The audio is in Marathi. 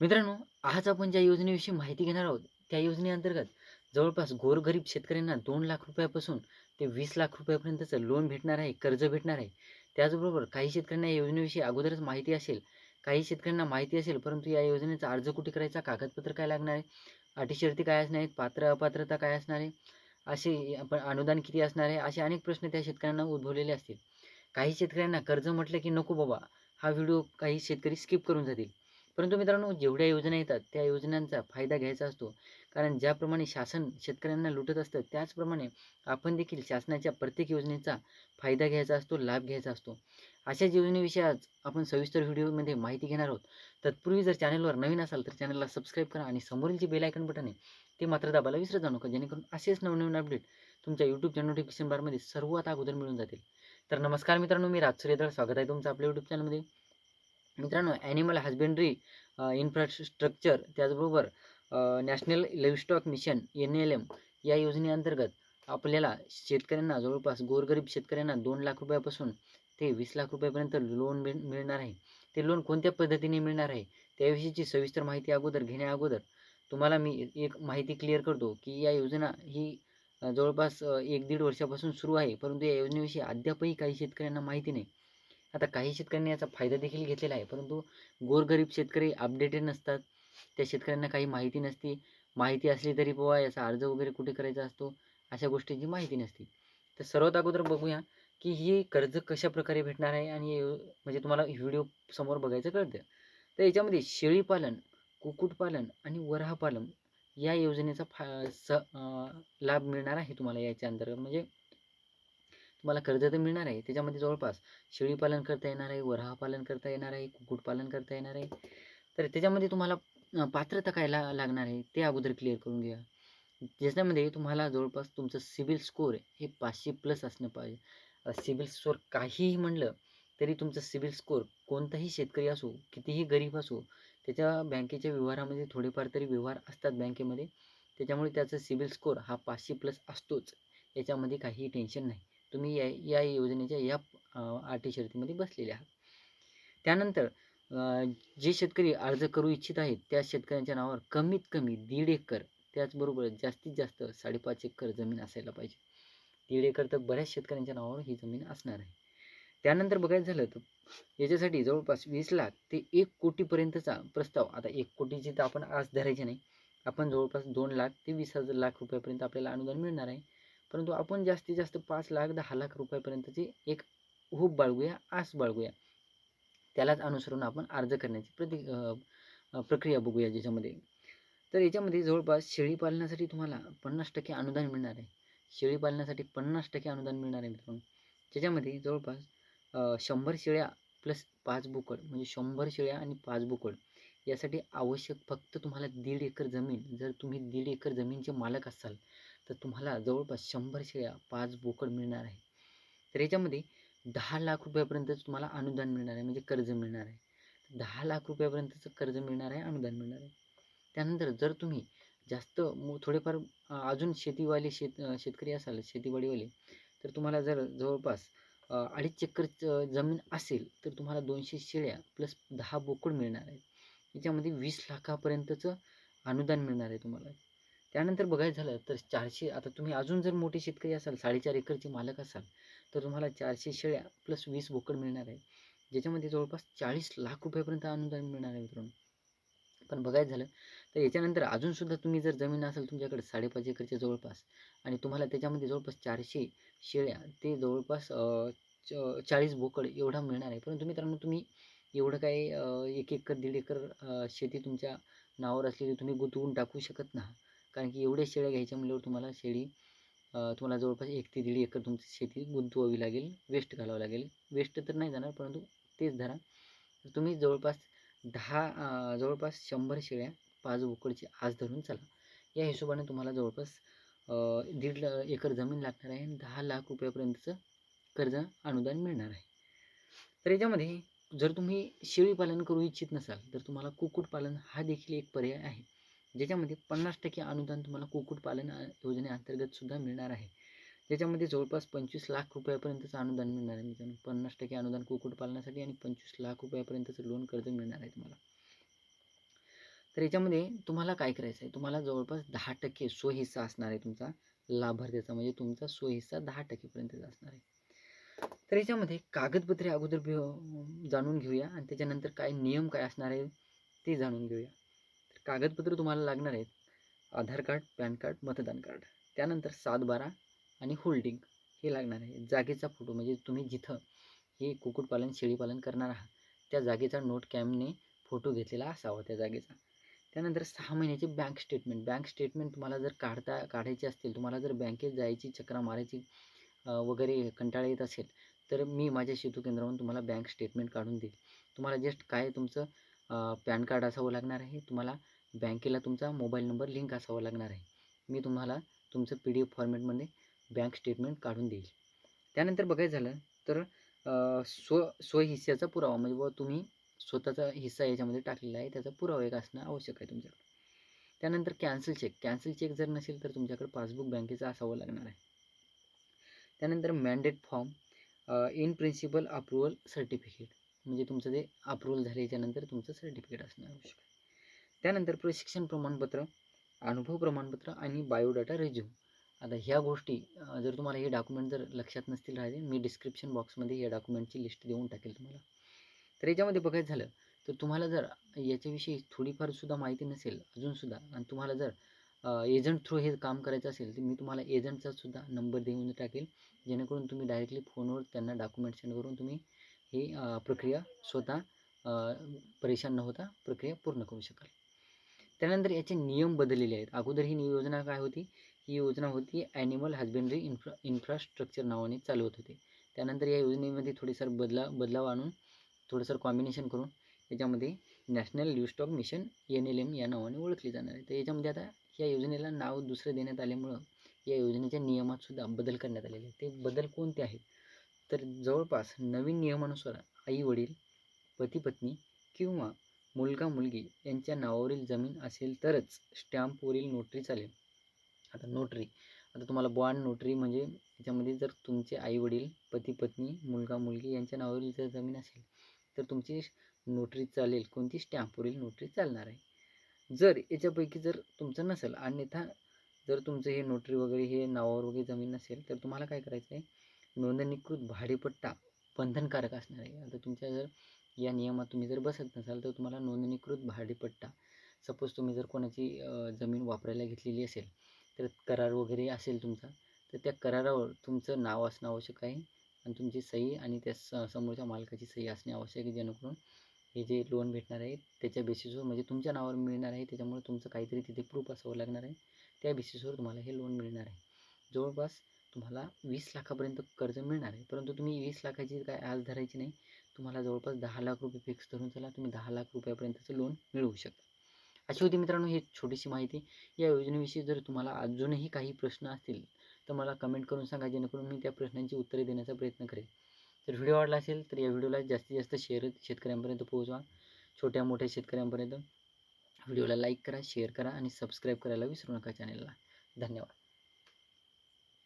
मित्रांनो, आज आपण ज्या योजनेविषयी माहिती घेणार आहोत, त्या योजनेअंतर्गत जवळपास गोरगरीब शेतकऱ्यांना दोन लाख रुपयापासून ते वीस लाख रुपयापर्यंतचं लोन भेटणार आहे, कर्ज भेटणार आहे. त्याचबरोबर काही शेतकऱ्यांना या योजनेविषयी अगोदरच माहिती असेल, काही शेतकऱ्यांना माहिती असेल, परंतु या योजनेचा अर्ज कुठे करायचा, कागदपत्र काय लागणार आहे, अटी-शर्ती काय असणार आहेत, पात्र-अपात्रता काय असणार आहे, असे आपण अनुदान किती असणार आहे, असे अनेक प्रश्न त्या शेतकऱ्यांना उद्भवलेले असतील. काही शेतकऱ्यांना कर्ज म्हटलं की नको बाबा, हा व्हिडिओ काही शेतकरी स्किप करून जातील. परंतु मित्रांनो, जेवढ्या योजना येतात, त्या योजनांचा फायदा घ्यायचा असतो. कारण ज्याप्रमाणे शासन शेतकऱ्यांना लुटत असतं, त्याचप्रमाणे आपण देखील शासनाच्या प्रत्येक योजनेचा फायदा घ्यायचा असतो, लाभ घ्यायचा असतो. अशाच योजनेविषयी आज आपण सविस्तर व्हिडिओमध्ये माहिती घेणार आहोत. तत्पूर्वी जर चॅनलवर नवीन असाल, तर चॅनलला सबस्क्राईब करा आणि समोरील जे बेल बटन आहे, ते मात्र दाबायला विसरत जाऊ नका, जेणेकरून असेच नवनवीन अपडेट तुमच्या यूट्यूबच्या नोटिफिकेशन बारमध्ये सर्वात अगोदर मिळून जातील. तर नमस्कार मित्रांनो, मी राज सुरेदळ स्वागत आहे तुमचं आपल्या यूट्यूब चॅनलमध्ये. मित्रांनो, ॲनिमल हजबेंड्री इन्फ्रास्ट्रक्चर त्याचबरोबर नॅशनल लाईव्हस्टॉक मिशन एन-एल-एम या योजनेअंतर्गत आपल्याला शेतकऱ्यांना जवळपास गोरगरीब शेतकऱ्यांना दोन लाख रुपयापासून ते वीस लाख रुपयापर्यंत लोन मिळ मिळणार आहे. ते लोन कोणत्या पद्धतीने मिळणार आहे, त्याविषयीची सविस्तर माहिती अगोदर घेण्याअगोदर तुम्हाला मी एक माहिती क्लिअर करतो, की या योजना ही जवळपास एक दीड वर्षापासून सुरू आहे, परंतु या योजनेविषयी अद्यापही काही शेतकऱ्यांना माहिती नाही. आता काही शेतकऱ्यांनी याचा फायदा देखील घेतलेला आहे, परंतु गोरगरीब शेतकरी अपडेटेड नसतात. त्या शेतकऱ्यांना काही माहिती नसते. माहिती असली तरी बुवा याचा अर्ज वगैरे कुठे करायचा असतो, अशा गोष्टींची माहिती नसते. तर सर्वात अगोदर बघूया, की ही कर्ज कशा प्रकारे भेटणार आहे आणि म्हणजे तुम्हाला व्हिडिओ समोर बघायचं कळतं. तर याच्यामध्ये शेळीपालन, कुक्कुटपालन आणि वराहपालन या योजनेचा फा स लाभ मिळणार आहे तुम्हाला याच्या अंतर्गत. म्हणजे तुम्हाला कर्ज तर मिळणार आहे. त्याच्यामध्ये जवळपास शेळीपालन करता येणार आहे, वराहपालन करता येणार आहे, कुक्कुटपालन करता येणार आहे. तर त्याच्यामध्ये तुम्हाला पात्रता काय ला लागणार आहे, ते अगोदर क्लिअर करून घ्या ज्याच्यामध्ये तुम्हाला जवळपास तुमचं सिबिल स्कोर हे पाचशे प्लस असणं पाहिजे. सिबिल स्कोर काहीही म्हणलं, तरी तुमचा सिबिल स्कोर कोणताही शेतकरी असो, कितीही गरीब असो, त्याच्या बँकेच्या व्यवहारामध्ये थोडेफार तरी व्यवहार असतात बँकेमध्ये. त्याच्यामुळे त्याचा सिबिल स्कोर हा पाचशे प्लस असतोच. याच्यामध्ये काहीही टेन्शन नाही. तुम्ही या या योजनेच्या या अटी-शर्तीमध्ये बसलेले आहात. त्यानंतर जे शेतकरी अर्ज करू इच्छित आहेत, त्या शेतकऱ्यांच्या नावावर कमीत कमी दीड एकर, त्याचबरोबर जास्तीत जास्त 5.5 एकर जमीन असायला पाहिजे. दीड एकर तर बऱ्याच शेतकऱ्यांच्या नावावर ही जमीन असणार आहे. त्यानंतर बघायचं झालं तर याच्यासाठी जवळपास वीस लाख ते एक कोटीपर्यंतचा प्रस्ताव आता एक कोटीची तर आपण आस धरायची नाही. आपण जवळपास दोन लाख ते वीस हजार लाख रुपयापर्यंत आपल्याला अनुदान मिळणार आहे. परंतु आपण जास्तीत जास्त पाच लाख दहा लाख रुपयापर्यंतची एक हूप बाळगूया, आस बाळगूया. त्यालाच अनुसरून आपण अर्ज करण्याची प्रति प्रक्रिया बघूया ज्याच्यामध्ये. तर याच्यामध्ये जवळपास शेळीपालनासाठी तुम्हाला 50% अनुदान मिळणार आहे. शेळीपालनासाठी 50% अनुदान मिळणार आहे मित्रांनो. ज्याच्यामध्ये जवळपास शंभर शेळ्या प्लस पाच बोकड म्हणजे शंभर शेळ्या आणि पाच बोकड यासाठी आवश्यक फक्त तुम्हाला दीड एकर जमीन जर तुम्ही दीड एकर जमीनचे मालक असाल, तर तुम्हाला जवळपास शंभर शेळ्या, पाच बोकड मिळणार आहे. तर याच्यामध्ये दहा लाख रुपयापर्यंतच तुम्हाला अनुदान मिळणार आहे म्हणजे कर्ज मिळणार आहे. दहा लाख रुपयापर्यंतचं कर्ज मिळणार आहे, अनुदान मिळणार आहे. त्यानंतर जर तुम्ही जास्त थोडेफार अजून शेतीवाले शेत शेतकरी असाल, शेतीवाडीवाले, तर तुम्हाला जर जवळपास अडीच एकर जमीन असेल, तर तुम्हाला दोनशे शेळ्या प्लस दहा बोकड मिळणार आहेत. याच्यामध्ये वीस लाखापर्यंतचं अनुदान मिळणार आहे तुम्हाला. त्यानंतर बघायचं झालं तर चारशे आता तुम्ही अजून जर मोठे शेतकरी असाल, 4.5 एकरचे मालक असाल, तर तुम्हाला चारशे शेळ्या प्लस वीस बोकड मिळणार आहे. ज्याच्यामध्ये जवळपास 40 लाख रुपयापर्यंत अनुदान मिळणार आहे मित्रांनो. पण बघायचं झालं तर याच्यानंतर अजूनसुद्धा तुम्ही जर जमीन असेल तुमच्याकडे 5.5 एकरच्या जवळपास आणि तुम्हाला त्याच्यामध्ये जवळपास चारशे शेळ्या ते जवळपास 40 बोकड एवढा मिळणार आहे. परंतु मित्रांनो तुम्ही एवढं काही एक एकर, दीड एकर शेती तुमच्या नावावर असलेली तुम्ही गुंतवून टाकू शकत नाही. कारण की एवढ्या शेळ्या घ्यायच्या म्हटल्यावर तुम्हाला शेळी तुम्हाला जवळपास एक ते दीड एकर तुमची शेती गुंतवावी लागेल, वेस्ट घालावं लागेल. वेस्ट तर नाही जाणार, परंतु तेच धरा. तुम्ही जवळपास दहा जवळपास शंभर शेळ्या, पाच बोकडची आज धरून चला. या हिशोबाने तुम्हाला जवळपास दीड एकर जमीन लागणार आहे आणि दहा लाख रुपयापर्यंतचं कर्ज अनुदान मिळणार आहे. तर याच्यामध्ये जर तुम्ही शेळीपालन करू इच्छित नसाल, तर तुम्हाला कुक्कुटपालन हा देखील एक पर्याय आहे. ज्याच्यामध्ये 50% अनुदान तुम्हाला कुक्कुटपालन योजनेअंतर्गत सुद्धा मिळणार आहे. ज्याच्यामध्ये जवळपास 25 लाख रुपयापर्यंतचं अनुदान मिळणार आहे मित्रांनो. 50% अनुदान कुक्कुटपालनासाठी आणि 25 लाख रुपयापर्यंतचं लोन कर्ज मिळणार आहे तुम्हाला. तर याच्यामध्ये तुम्हाला काय करायचं आहे तुम्हाला जवळपास दहा टक्के स्वहिस्सा असणार आहे तुमचा लाभार्थ्याचा म्हणजे तुमचा स्वहिस्सा दहा टक्केपर्यंतचा असणार आहे तर याच्यामध्ये कागदपत्रे अगोदर जाणून घेऊया आणि त्याच्यानंतर काय नियम काय असणार आहे ते जाणून घेऊया कागदपत्र तुम्हाला लागणार आहेत. आधार कार्ड पॅन कार्ड मतदान कार्ड. त्यानंतर सात बारा आणि होल्डिंग हे लागणार आहे. जागेचा फोटो म्हणजे तुम्ही जिथं हे कुक्कुटपालन शेळीपालन करणार आहात त्या जागेचा नोट कॅमने फोटो घेतलेला असावा त्या जागेचा. त्यानंतर सहा महिन्याचे बँक स्टेटमेंट बँक स्टेटमेंट तुम्हाला जर काढता काढायचे असतील तुम्हाला जर बँकेत जायची चक्रा मारायची वगैरे कंटाळा येत असेल तर मी माझ्या सेतू केंद्रावरून तुम्हाला बँक स्टेटमेंट काढून देईल. तुम्हाला जस्ट काय तुमचं पॅन कार्ड असावं लागणार आहे तुम्हाला बँकेला तुमचा मोबाईल नंबर लिंक असावा लागणार आहे. मी तुम्हाला तुमचं पी डी एफ फॉर्मॅटमध्ये बँक स्टेटमेंट काढून देईल. त्यानंतर बघायचं झालं तर स्व स्वहिस्स्याचा पुरावा म्हणजे व तुम्ही स्वतःचा हिस्सा याच्यामध्ये टाकलेला आहे त्याचा पुरावा एक असणं आवश्यक आहे तुमच्याकडे. त्यानंतर कॅन्सल चेक कॅन्सल चेक जर नसेल तर तुमच्याकडे पासबुक बँकेचं असावं लागणार आहे. त्यानंतर mandate form in principle approval certificate म्हणजे तुमचं ते अप्रुव्हल झाल्याच्यानंतर तुमचं सर्टिफिकेट असणं आवश्यक आहे. त्यानंतर प्रशिक्षण प्रमाणपत्र अनुभव प्रमाणपत्र आणि बायोडाटा रेझ्यूम आता ह्या गोष्टी जर तुम्हाला हे डॉक्युमेंट जर लक्षात नसतील राहिले मी डिस्क्रिप्शन बॉक्समध्ये या डॉक्युमेंटची लिस्ट देऊन टाकेल तुम्हाला. तर याच्यामध्ये बघायचं झालं. तर तुम्हाला जर याच्याविषयी थोडीफार सुद्धा माहिती नसेल अजूनसुद्धा आणि तुम्हाला जर एजंट थ्रू हे काम करायचं असेल तर मी तुम्हाला एजंटचा सुद्धा नंबर देऊन टाकेल. जेणेकरून तुम्ही डायरेक्टली फोनवर त्यांना डॉक्युमेंट सेंड करून तुम्ही ही प्रक्रिया स्वतः परेशान न होता प्रक्रिया पूर्ण करू शकाल. त्यानंतर याचे नियम बदललेले आहेत. अगोदर ही योजना काय होती? ही योजना होती ॲनिमल हजबेंड्री इन्फ्रा इन्फ्रास्ट्रक्चर नावाने चालवत होते. त्यानंतर या योजनेमध्ये थोडेसार बदला बदलाव आणून थोडंसं कॉम्बिनेशन करून याच्यामध्ये national livestock mission N L M या नावाने ओळखली जाणार आहे. तर याच्यामध्ये आता या योजनेला नाव दुसरं देण्यात आल्यामुळं या योजनेच्या नियमात सुद्धा बदल करण्यात आलेले आहेत. ते बदल कोणते आहेत? तर जवळपास नवीन नियमानुसार आई वडील पती पत्नी किंवा मुलगा मुलगी यांच्या नावावरील जमीन असेल तरच स्टॅम्पवरील नोटरी चालेल. आता नोटरी आता तुम्हाला बॉन्ड नोटरी म्हणजे याच्यामध्ये जर तुमचे आई वडील पती पत्नी मुलगा मुलगी यांच्या नावावरील जर जमीन असेल तर तुमची नोटरी चालेल. कोणती? स्टॅम्पवरील नोटरी चालणार आहे. जर याच्यापैकी जर तुमचं नसेल अन्यथा जर तुमचं हे नोटरी वगैरे हे नावावर वगैरे जमीन नसेल तर तुम्हाला काय करायचं आहे नोंदणीकृत भाडेपट्टा बंधनकारक असणार आहे. आता तुमच्या जर या नियमात तुम्ही जर बसत नसाल तर तुम्हाला नोंदणीकृत भाडेपट्टा सपोज तुम्ही जर कोणाची जमीन वापरायला घेतलेली असेल तर करार वगैरे असेल तुमचा तर त्या करारावर तुमचं नाव असणं आवश्यक आहे. आणि तुमची सही आणि त्या स समोरच्या मालकाची सही असणे आवश्यक आहे जेणेकरून हे जे लोन भेटणार आहे त्याच्या बेसिसवर म्हणजे तुमच्या नावावर मिळणार आहे त्याच्यामुळे तुमचं काहीतरी तिथे प्रूफ असावं लागणार आहे. त्या बेसिसवर तुम्हाला हे लोन मिळणार आहे. जवळपास तुम्हाला वीस लाखापर्यंत कर्ज मिळणार आहे. परंतु तुम्ही वीस लाखाची काय आज धरायची नाही. तुम्हाला जवळपास दहा लाख रुपये फिक्स धरून चला तुम्ही दहा लाख रुपयापर्यंतचं लोन मिळवू शकता. अशी होती मित्रांनो ही छोटीशी माहिती. या योजनेविषयी जर तुम्हाला अजूनही काही प्रश्न असतील तर मला कमेंट करून सांगा जेणेकरून मी त्या प्रश्नांची उत्तरे देण्याचा प्रयत्न करेन. जर व्हिडिओ आवडला असेल तर या व्हिडिओला जास्तीत जास्त शेअर शेतकऱ्यांपर्यंत पोहोचवा. छोट्या मोठ्या शेतकऱ्यांपर्यंत. व्हिडिओला लाईक करा शेअर करा आणि सबस्क्राईब करायला विसरू नका चॅनलला धन्यवाद.